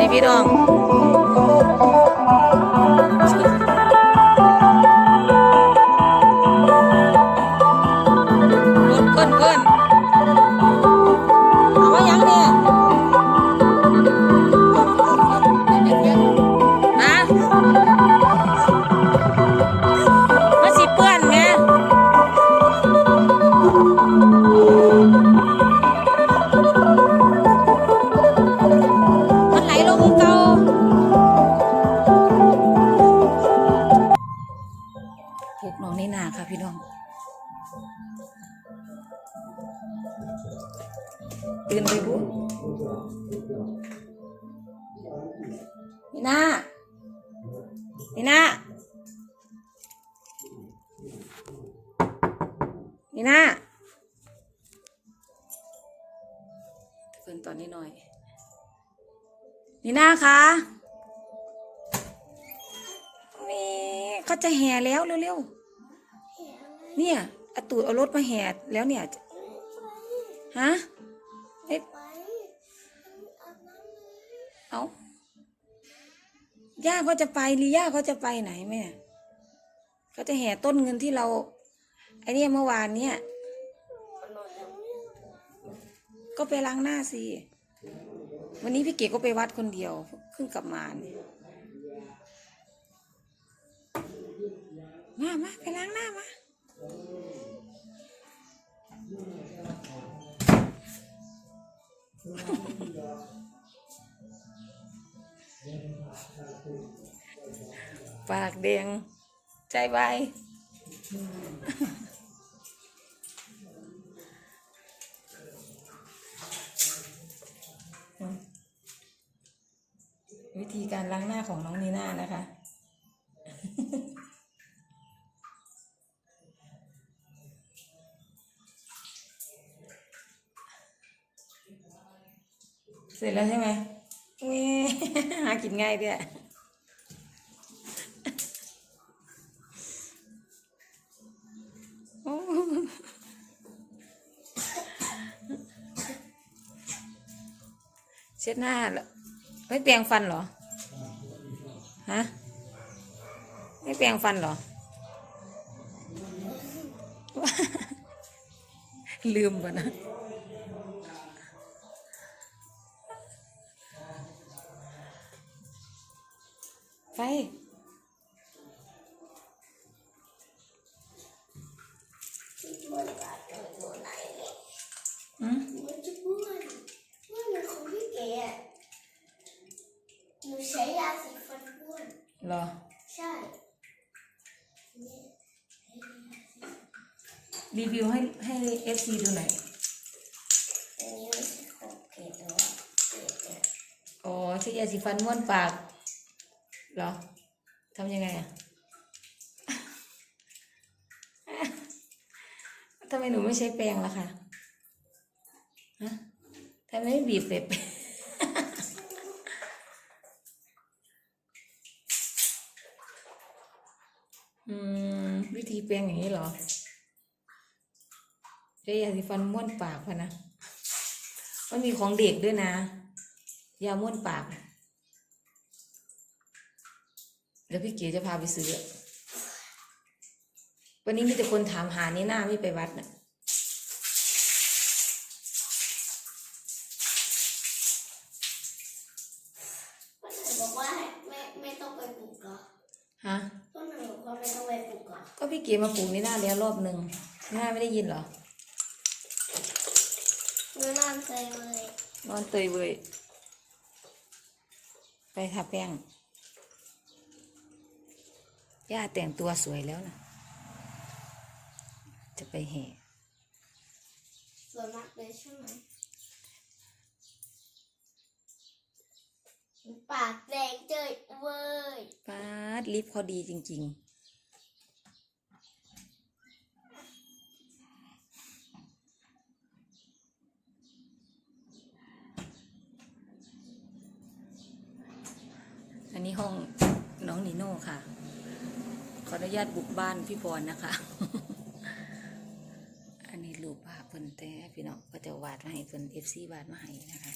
นี่ นี่นานี่นานี่นาเพิ่นตอนนี้หน่อยนี่นาคะมีเขาจะแห่แล้วเร็วๆเนี่ยอาตูดเอารถมาแห่แล้วเนี่ยฮะเอ๊ะเอา ย่าเขาจะไปหรือย่าเขาจะไปไหนแม่เขาจะแห่ต้นเงินที่เราไอเนี่ยเมื่อวานเนี่ยก็ไปล้างหน้าสิวันนี้พี่เก๋ก็ไปวัดคนเดียวเพิ่งกลับมาเนี่ยมามาไปล้างหน้ามา ปากแดง ใจใบวิธีการล้างหน้าของน้องนีน่านะคะ เสร็จแล้วใช่ไหมหากินง่ายด้วย เช็ดหน้าเหรอไม่แปรงฟันเหรอ ฮะ ไม่แปรงฟันเหรอ ลืมป่ะนะไฟอืม มันจะบ้วนบ้วนเหมือนของพี่เก๋อะหนูใช้ยาสีฟันบ้วน เหรอ ใช่ รีวิวให้ให้เอฟซีดูหน่อยอันนี้ไม่ใช่ของเกต่ว่าเก๋เนี่ยอ๋อใช้ยาสีฟันม้วนปากเหรอทำยังไงอะ ทำไมหนูไม่ใช้แปรงล่ะคะฮะทำไมไม่บีบเสร็จ อืม วิธีแปรงอย่างนี้เหรอใช้ยาสีฟันม้วนปากพะนะ มันมีของเด็กด้วยนะ ยาม้วนปาก เดี๋ยวพี่เก๋จะพาไปซื้อ วันนี้มีแต่คนถามหานี่หน้าไม่ไปวัดน่ะ ก็พี่เก๋มาปลูกนี่หน้าแล้วรอบหนึ่งหน้าไม่ได้ยินเหรอหนูน้ำใจเลยนอนเตยเว้ยไปทาแป้งย่าแต่งตัวสวยแล้วนะจะไปแห่สวยมากเลยใช่ไหมปากแดงเจิดเว้ย ปาดลิปเขาดีจริง ๆ ห้องน้องนิโน่ค่ะ ขออนุญาตบุกบ้านพี่พรนะคะ อันนี้รูปภาพเพิ่นแต่พี่น้องก็จะวาดมาให้เพิ่นเอฟซีวาดมาให้นะคะ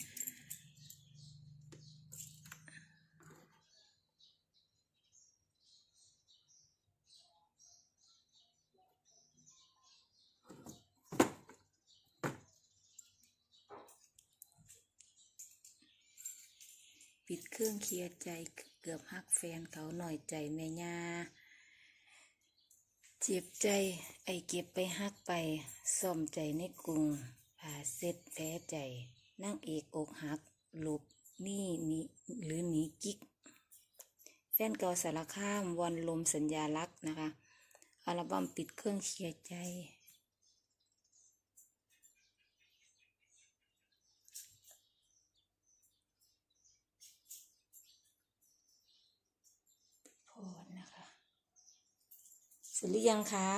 ปิดเครื่องเคลียร์ใจ เกือบฮักแฟนเขาหน่อยใจแม่ย่าเจ็บใจไอเก็บไปฮักไปซ่อมใจในกรุงผ่าเซ็ดแผลใจ นั่งเอกอกหักหลบหนี่นี้หรือหนีกิ๊ก แฟนเก่าสารคามวันลมสัญญาลักษณ์นะคะ อัลบั้มปิดเครื่องเคลียร์ใจ พอนะคะ เส ร็จหรือยังคะ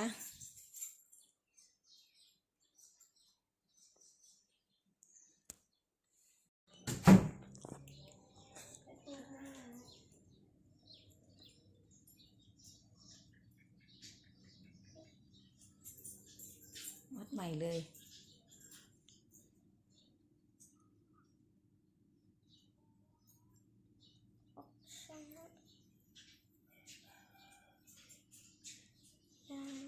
วัดใหม่เลย ยาน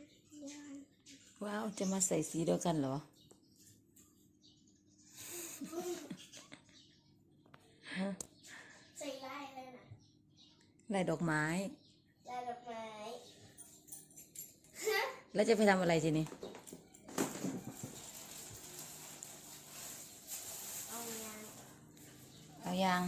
ยาน ว้าว จะมาใส่สีเดียวกันเหรอ ใส่ลายอะไรนะลายดอกไม้ ลายดอกไม้ แล้วจะไปทำอะไรทีนี้ เอายาง เอายาง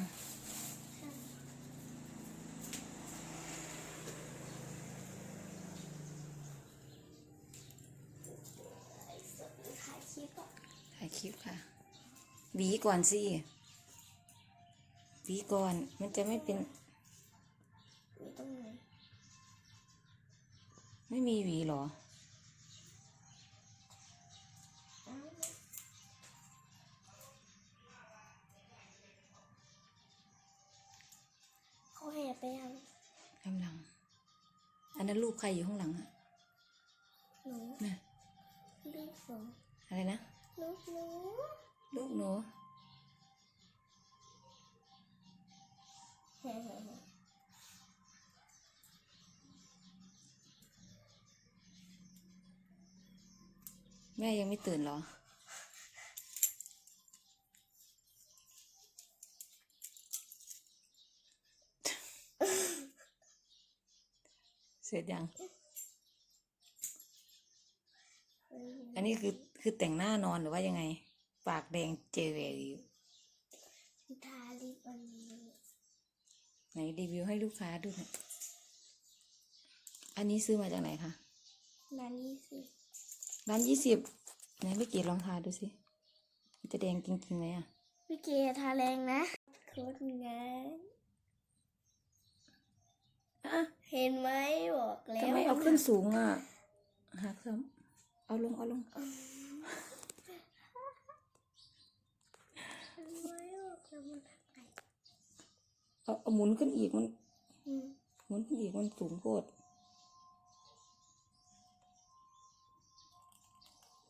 ใส่สดถ่ายคลิปอะ ถ่ายค ลิปค่ะ หวีก่อนสิ หวีก่อน มันจะไม่เป็นมีตรงไหนไม่มีหวีเหรออ้าวเขาแห่ไปยังกำลัง อันนั้นรูปใครอยู่ข้างหลังอะหนูน่ะลูกหนูอะไรนะ ลูกหนู ลูกหนูแห่แม่ยังไม่ตื่นเหรอ เสร็จยัง อันนี้คือ คือแต่งหน้านอนหรือว่ายังไง ปากแดงเจออยู่ทาลิปอันนี้ไหนรีวิวให้ลูกค้าดูหน่อยอันนี้ซื้อมาจากไหนคะนานี่สิร้านยี่สิบไหนไม่กี่ลองทาดูสิมันจะแดงจริงๆไหมอะพี่เกดทาแรงนะโคตรงานอะเห็นไหมบอกแล้วทำไมเอาขึ้นสูงอะหักซ้ำเอาลงเอาลง เห็นไหม บอกแล้วมันทำไงเอาเอาหมุนขึ้นอีกมัน อืมหมุนขึ้นอีกมันสูงโคตร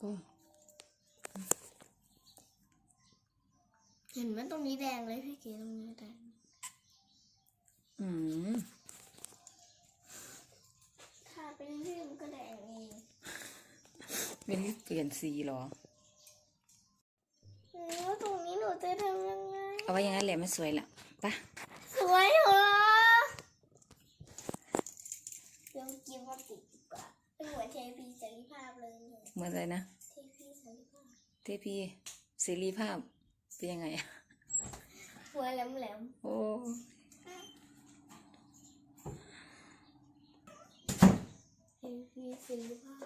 ก็เห็นไหมตรงนี้แดงเลยพี่เกดตรงนี้แดงอืมทาเป็นเรื่องก็แดงเองเป็นลิปเปลี่ยนสีเหรอ แล้วตรงนี้หนูจะทำยังไง เอาไว้อย่างนั้นแหละมันสวยละปะสวยเหรอเดี๋ยวกินมาติดดีกว่าเป็นหัวเทพีเสรีภาพเลยเนี่ยเหมือนอะไรนะ เทพีเสรีภาพเทพีเสรีภาพเป็นยังไงอะหัวแหลมแหลมโอ้ๆเทพีเสรีภาพ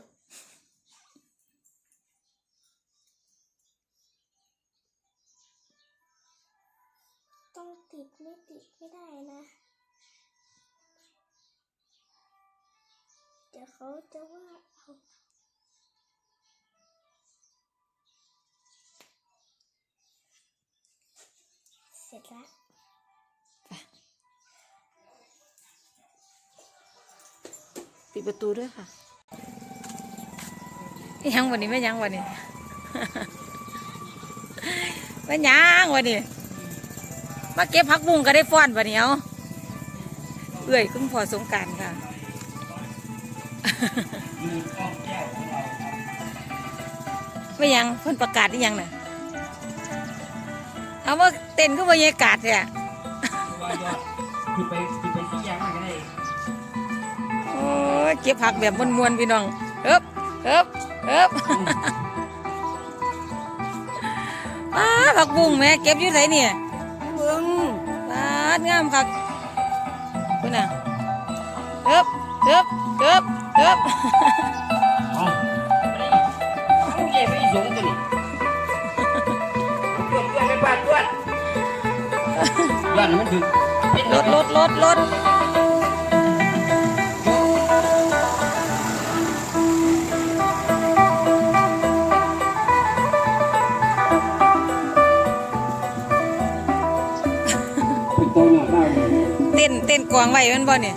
ไม่ติดไม่ได้นะ เดี๋ยวเขาจะว่าเอาเสร็จแล้วปิดประตูด้วยค่ะยังวันนี้ไม่ยังวันนี้ ไม่ยังวันนี้ มาเก็บผักบุ้งก็ได้ฟ้อนวันนี้เอาเอื่อยคุณพอสงการค่ะไม่ยังเพิ่นประกาศหรือยังน่ะเอาว่าเต้นก็บรรยากาศเนี่ยว่ายอไปที่ไปที่ยางก็ได้โอ้เก็บผักแบบมวนๆพี่น้องเอิบเอิบเอิบป้าผักบุ้งแม่เก็บอยู่ไหนเนี่ย ป้างามคักคุณน่ะเอิบเอิบเอิบเอิบเอาเอาเย่ไปอีสงตัวนี้เพื่อนเพื่อนไปบ้านเพื่อนย้อนมันถึงเป็นรถรถรถรถ ต้นเต้นกวางไว้แม่นบ่เนี่ย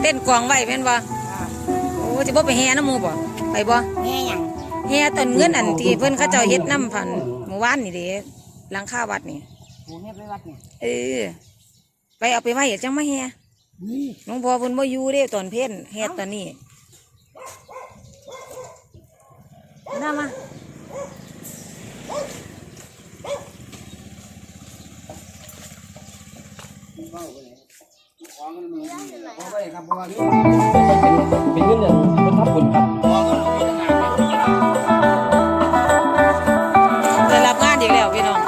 เต้นกวางไว้แม่นบ่โอ้สิบ่ไปแห่น้ำหมูบ่ไปบ่แม่หยังแห่ต้นเงินอันที่เพิ่นเขาเจ้าเฮ็ดน้ำพันเมื่อวานนี่เด้หลังคาวัดนี่โอ้แม่ไปวัดเนี่ยเออไปเอาไปไว้อย่าจังมาแห่นี่หลวงพ่อเพิ่นบ่อยู่เด้ตอนเพ็ญแห่ตอนนี้น่ามาเอาไว้ครับเพราะว่านี่ เป็นเงินเดือนเป็นทับบุญครับงานไม่รู้จะได้รับงานอีกแล้วพี่น้อง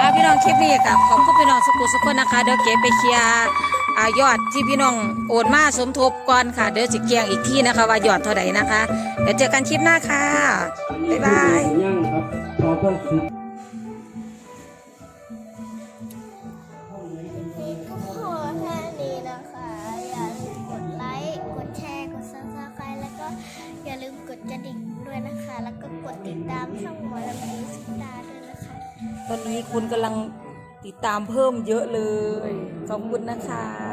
อาพี่น้องคลิปนี้กับขอบคุณพี่น้องสุขุสุขคนะคะ เดี๋ยวเก็บไปเคลียร์ยอดที่พี่น้องโอนมาสมทบก่อนค่ะ เดี๋ยวจะเกียงอีกที่นะคะว่ายอดเท่าไหร่นะคะ เดี๋ยวเจอกันคลิปหน้าค่ะ บ๊ายบายีคุณกำลังติดตามเพิ่มเยอะเลย ขอบคุณนะคะ